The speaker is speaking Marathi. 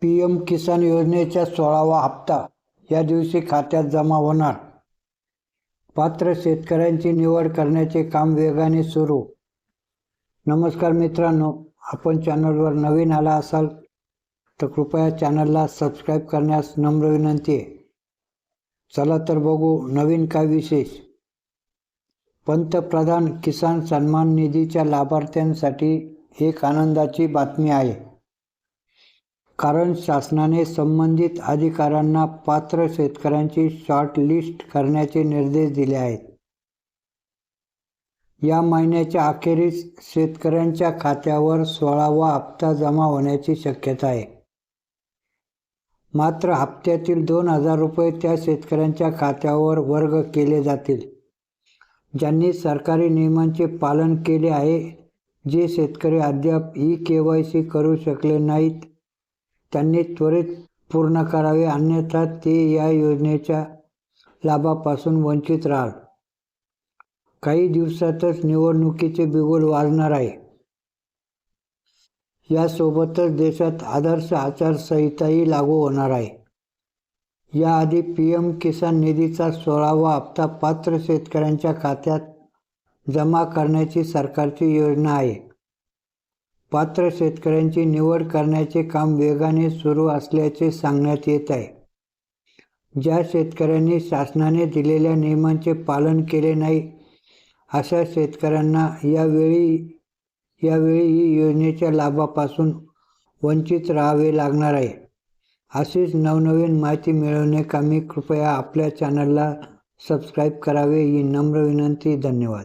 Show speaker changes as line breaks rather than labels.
पी एम किसान योजनेचा सोळावा हप्ता या दिवशी खात्यात जमा होणार. पात्र शेतकऱ्यांची निवड करण्याचे काम वेगाने सुरू. नमस्कार मित्रांनो आपण चॅनलवर नवीन आला असाल तर कृपया चॅनलला सबस्क्राईब करण्यास नम्र विनंती आहे. चला तर बघू नवीन काय विशेष. पंतप्रधान किसान सन्मान निधीच्या लाभार्थ्यांसाठी एक आनंदाची बातमी आहे. कारण शासनाने संबंधित अधिकाऱ्यांना पात्र शेतकऱ्यांची शॉर्ट लिस्ट करण्याचे निर्देश दिले आहेत. या महिन्याच्या अखेरीस शेतकऱ्यांच्या खात्यावर सोळावा हप्ता जमा होण्याची शक्यता आहे. मात्र हप्त्यातील दोन हजार रुपये त्या शेतकऱ्यांच्या खात्यावर वर्ग केले जातील. ज्यांनी सरकारी नियमांचे पालन केले आहे जे शेतकरी अद्याप ई के वाय सी करू शकले नाहीत त्यांनी त्वरित पूर्ण करावे अन्यथा ते या योजनेच्या लाभापासून वंचित राहाल. काही दिवसातच निवडणुकीचे बिगुल वाजणार आहे. यासोबतच देशात आदर्श आचारसंहिताही लागू होणार आहे. याआधी पी एम किसान निधीचा सोळावा हप्ता पात्र शेतकऱ्यांच्या खात्यात जमा करण्याची सरकारची योजना आहे. पात्र शेतकऱ्यांची निवड करण्याचे काम वेगाने सुरू असल्याचे सांगण्यात येत आहे. ज्या शेतकऱ्यांनी शासनाने दिलेल्या नियमांचे पालन केले नाही अशा शेतकऱ्यांना यावेळी यावेळी ही योजनेच्या लाभापासून वंचित राहावे लागणार आहे. अशीच नवनवीन माहिती मिळवण्याकामी कृपया आपल्या चॅनलला सबस्क्राईब करावे ही नम्र विनंती. धन्यवाद.